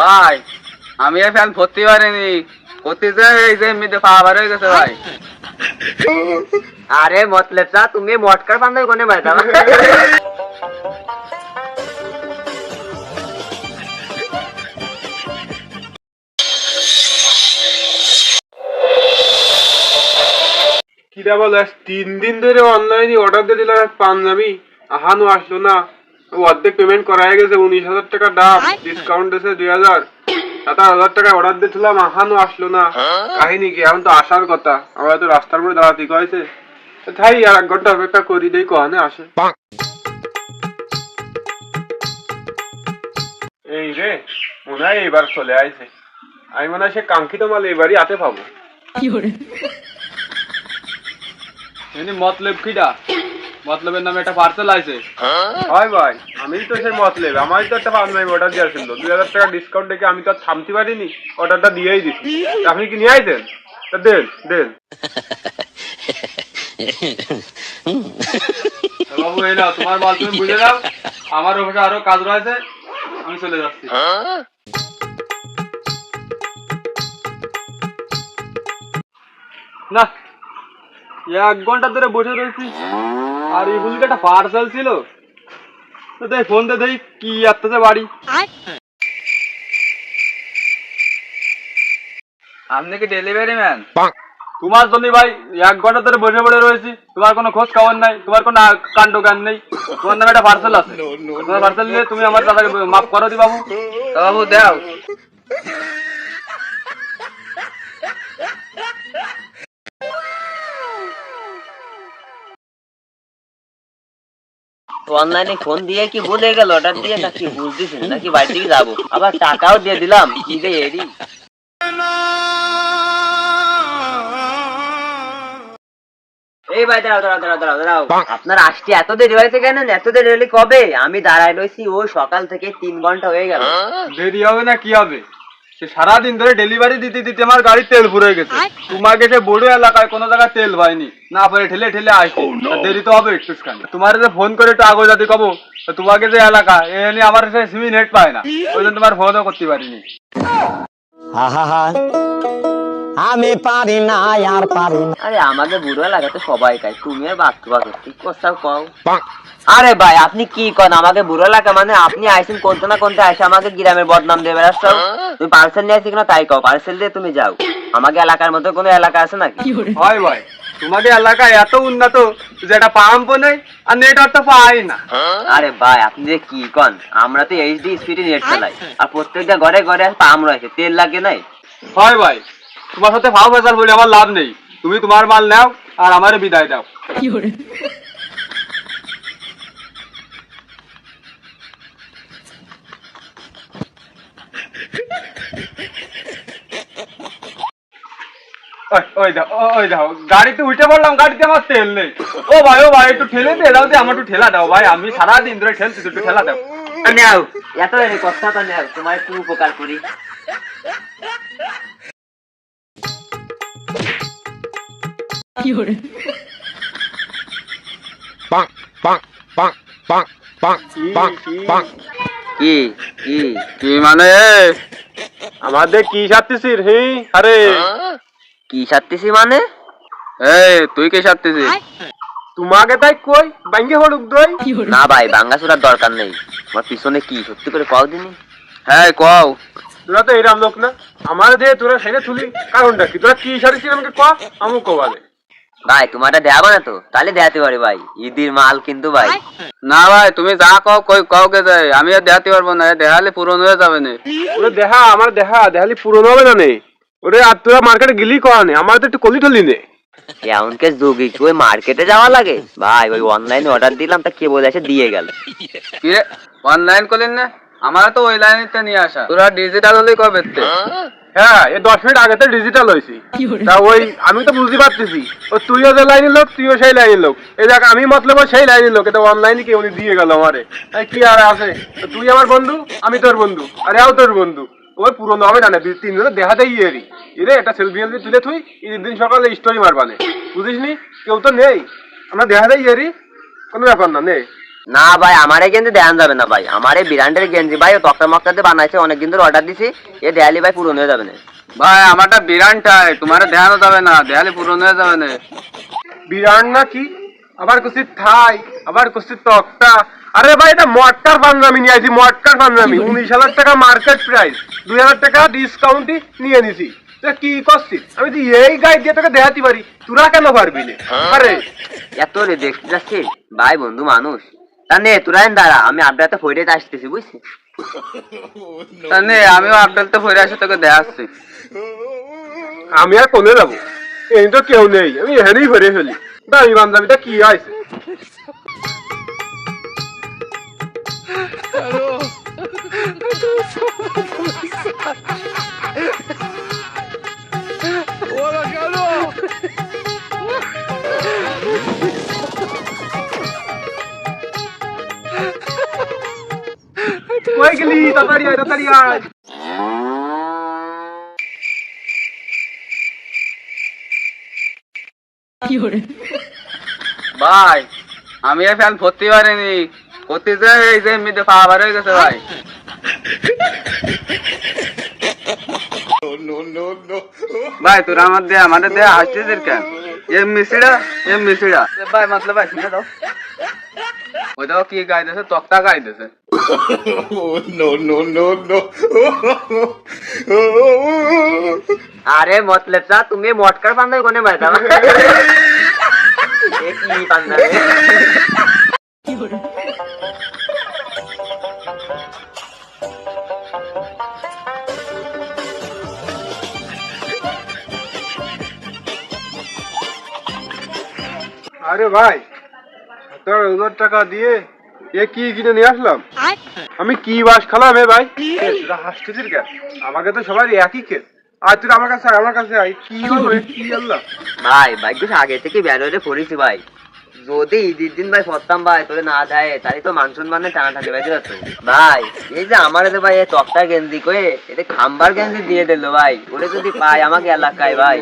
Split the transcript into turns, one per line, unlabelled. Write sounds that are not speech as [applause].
ভাই, আমি এই ফ্যান ভর্তি পারিনি। এই যে গেছে ভাই।
আরে মতলব তুমি মটকার কোনে বাইতা
কিরা বল তিন দিন ধরে অনলাইনে অর্ডার দিয়ে দিলাম পাঞ্জাবি। আহানো আসলো না। অর্ধেক পেমেন্ট করা হয়ে গেছে উনিশ হাজার টাকা দাম ডিসকাউন্ট দিয়েছে দুই হাজার। সাত হাজার টাকা অর্ডার দিয়েছিলাম আহানো আসলো না। কাহিনী কি? এখন তো আসার কথা। আমরা তো রাস্তার মধ্যে দাঁড়াতে কয়েছে। তাই আর এক ঘণ্টা অপেক্ষা করি দেই কহানে আসে। এই রে মনে হয় এবার চলে আইছে। আমি মনে হয় সে কাঙ্ক্ষিত মাল এবারই হাতে পাবো।
মতলব কিটা মতলবের নামে একটা পার্সেল আছে।
হয় ভাই আমি তো সেই মতলেব আমার তো একটা পাঞ্জাবি অর্ডার দেওয়ার ছিল। দুই হাজার টাকা ডিসকাউন্ট দেখে আমি তো আর থামতে পারিনি অর্ডারটা দিয়েই দিছি। আপনি কি নিয়ে আইছেন তা দেন দেন। [laughs]
বাবু এই নাও তোমার মাল তুমি বুঝে নাও আমার অফিসে আরও কাজ রয়েছে আমি চলে যাচ্ছি। না এক ঘণ্টা ধরে বসে রয়েছি। আর এই বুঝলি একটা পার্সেল ছিল। তো দেখ ফোন দে দেই কি আসতেছে বাড়ি। আপনি কি ডেলিভারি ম্যান তোমার জন্য ভাই এক ঘণ্টা ধরে বসে পড়ে রয়েছি। তোমার কোনো খোঁজ খবর নাই তোমার কোনো কাণ্ড জ্ঞান নেই। তোমার নামে একটা পার্সেল আছে। তোমার পার্সেল নিয়ে তুমি আমার দাদাকে মাফ করো দি বাবু তা বাবু দাও।
অনলাইনে ফোন দিয়ে কি ভুলে গেল? অর্ডার দিয়ে নাকি বুঝতেছি নাকি বাড়ি থেকে যাব? আবার টাকাও দিয়ে দিলাম। কি যে এরি। এই ভাই দাঁড়াও দাঁড়াও দাঁড়াও দাঁড়াও দাঁড়াও। আপনার আসতে এত দেরি হয়েছে কেন? এত দেরি হলে কবে? আমি দাঁড়ায় রয়েছি ও সকাল থেকে তিন ঘণ্টা হয়ে গেল।
দেরি হবে না কি হবে? সে সারাদিন ধরে ডেলিভারি দিতে দিতে আমার গাড়ি তেল ভরে গেছে। তোমাকে সে বড় এলাকায় কোনো জায়গায় তেল পাইনি। না পরে ঠেলে ঠেলে আসে দেরি তো হবে একটু তোমার যে ফোন করে একটু আগে যাতে কবো তো তোমাকে যে এলাকা এ নিয়ে আমার সে সিমি নেট পায় না। ওই জন্য তোমার ফোনও করতে পারিনি।
আহা আমি পারি না আর পারি না।
আরে আমাকে বুড়ো লাগাতে সবাই খায়। তুমি আর বাচ্চু ঠিক কোথাও কও? আরে ভাই আপনি কি কন? আমাকে বুড়ো লাগা মানে আপনি আইসেন কোনতে না কোনতে আইসে আমাকে গ্রামের বদনাম দেবে বেড়াচ্ছ? তুমি পার্সেল নিয়ে আসি কিনা তাই কও পার্সেল দিয়ে তুমি যাও। আমাকে এলাকার মতো কোনো এলাকা আছে নাকি?
হয় ভাই তোমাকে এলাকায় এত উন্নত যে একটা পাম্প নেই আর নেটওয়ার্ক তো পাই না।
আরে ভাই আপনি যে কি কন? আমরা তো এইচডি স্পিডে নেট চালাই। আর প্রত্যেকটা ঘরে ঘরে পাম্প রয়েছে তেল লাগে নাই?
হয় ভাই তোমার সাথে ভাও ভেজাল বলে আমার লাভ নেই। তুমি তোমার মাল নাও আর আমারে বিদায় দাও। ওই, ওই দাও ও- ওই দাও। গাড়িতে উঠে পড়লাম গাড়িতে আমার তেল নেই। ও ভাই ও ভাই একটু ঠেলে দিয়ে দাও আমার একটু ঠেলা দাও। ভাই আমি সারাদিন ধরে ঠেলছি একটু ঠেলা দাও।
নেও। এত কথা তো নেও তোমার একটু উপকার করি। কি কি
কি মানে?
আমাদের কি সাথেছিস হে? আরে।
কি সারতেছি মানে?
এই তুই কে সারতেছিস?
তোমাকে তাই কই? ব্যাঙ্গে হলুক দই?
না ভাই বাঙ্গাসুরার দরকার নেই। আমার পিছনে কি সত্যি করে কও দিনি?
হ্যাঁ কও।
তোরা তো এরাম লোক না। আমার দিয়ে তোরা সেনে তুলি কারণটা কি? তোরা কি সারিছিস আমাকে ক আমুক কবালে
ভাই তোমারটা দেখাবো না তো? তাহলে দেখাতে পারি ভাই। ঈদের মাল কিন্তু ভাই।
না ভাই তুমি যা কও কই কও কে যাই আমি আর দেখাতে পারব না দেখালে পূরণ হয়ে যাবে না।
ওরে দেখা আমার দেখা দেখালি পুরনো হবে না নে। ওরে আর তোরা মার্কেটে গেলি কয়া নে? আমার তো একটু কলি টলি নে।
এমনকে যুগে? কি ওই মার্কেটে যাওয়া লাগে? ভাই ওই অনলাইনে অর্ডার দিলাম তা কে বলে এসে দিয়ে গেল?
কি অনলাইন করলেন না? আমার তো ওই লাইনটা নিয়ে আসা। তোরা ডিজিটাল হলেই কবে
হ্যাঁ এই দশ মিনিট আগে তো ডিজিটাল হয়েছি তা ওই আমি তো বুঝতে পারতেছি। ও তুইও যে লাইনের লোক তুইও সেই লাইনের লোক। এই দেখ আমি মতলব সেই লাইনের লোক। এটা অনলাইনে কি উনি দিয়ে গেল আমারে? কি আর আছে? তুই আমার বন্ধু আমি তোর বন্ধু আরে আও তোর বন্ধু। ওই পুরনো হবে না না দুই তিনজনে দেখাতেই এরি এরে এটা সেলফি সেলফি তুলে তুই ঈদের দিন সকালে স্টোরি মারবানে। বুঝিস নি কেউ তো নেই। আমরা দেখাতেই এরি কোনো ব্যাপার না নেই
না ভাই আমারে কিন্তু দেখান যাবে না ভাই। আমারে বিরান্ডের গেঞ্জি ভাই তক্তা মক্তা দিয়ে বানাইছে অনেকদিন ধরে অর্ডার দিছি এ দেয়ালি ভাই পুরনো হয়ে যাবে না।
ভাই আমারটা বিরানটাই তোমার দেখানো যাবে না দেয়ালি পুরনো হয়ে যাবে না।
বিরাট না কি? আবার কুসি থাই আবার কুসি তক্তা। আরে ভাই এটা মটকার পাঞ্জাবি নিয়ে আইছি মটকার পাঞ্জাবি। উনিশ হাজার টাকা মার্কেট প্রাইস দুই হাজার টাকা ডিসকাউন্টই নিয়ে নিছি কি করছিস আমি তো এই গাই দিয়ে তোকে দেখাতে পারি তোরা কেন পারবি না? আরে।
এত রে দেখতে যাচ্ছিস? ভাই বন্ধু মানুষ। তা নে তোরা দাঁড়া আমি আপডেটে ফইরেতে আসতেছি বুঝছিস?
তা নে আমিও আপডেলতে ফিরে আসি তোকে দেখাচ্ছি।
আমি আর কোনে যাব। এই তো কেউ নেই আমি এখানেই ভরে ফেলি। দামি পাঞ্জাবিটা কি আছে কই তাড়াতাড়ি আয় তাড়াতাড়ি আয়।
ভাই আমি ফ্যান ভর্তি পারিনি যে এই যে এমনিতে পাওয়া বার হয়ে গেছে ভাই। ভাই তোরা আমার দে আমাদের দে হাসছিস কেন? এম মিসিরা এম মিসিরা ভাই মতলব ভাই শুনে দাও। ওইটাও কি গাইতেছে তক্তা গাইতেছে
আরে মতলব সা তুমি মটকার পান্দাবি কোনে বাইতা এ কি পান্দাবি
আরে ভাই হাজার টাকা দিয়ে এ কি কিনে নিয়ে আসলাম? আমি কি বাস খালাম এ ভাই? তোরা হাসতেছিস কেন? আমাকে তো সবাই একই আর তুই আমার কাছে আমার কাছে আয়। কি হবে কি আল্লাহ?
ভাই ভাই কিছু আগে থেকে বের হয়ে পড়েছি ভাই। যদি ঈদের দিন ভাই পড়তাম ভাই তোরে না দেয় তাহলে তো মান সম্মানে টানা থাকে ভাই তো ভাই এই যে আমার যে ভাই এই তক্তা গেঞ্জি কয়ে এটা খাম্বার গেঞ্জি দিয়ে দিল ভাই। ওরে যদি পাই আমাকে এলাকায় ভাই।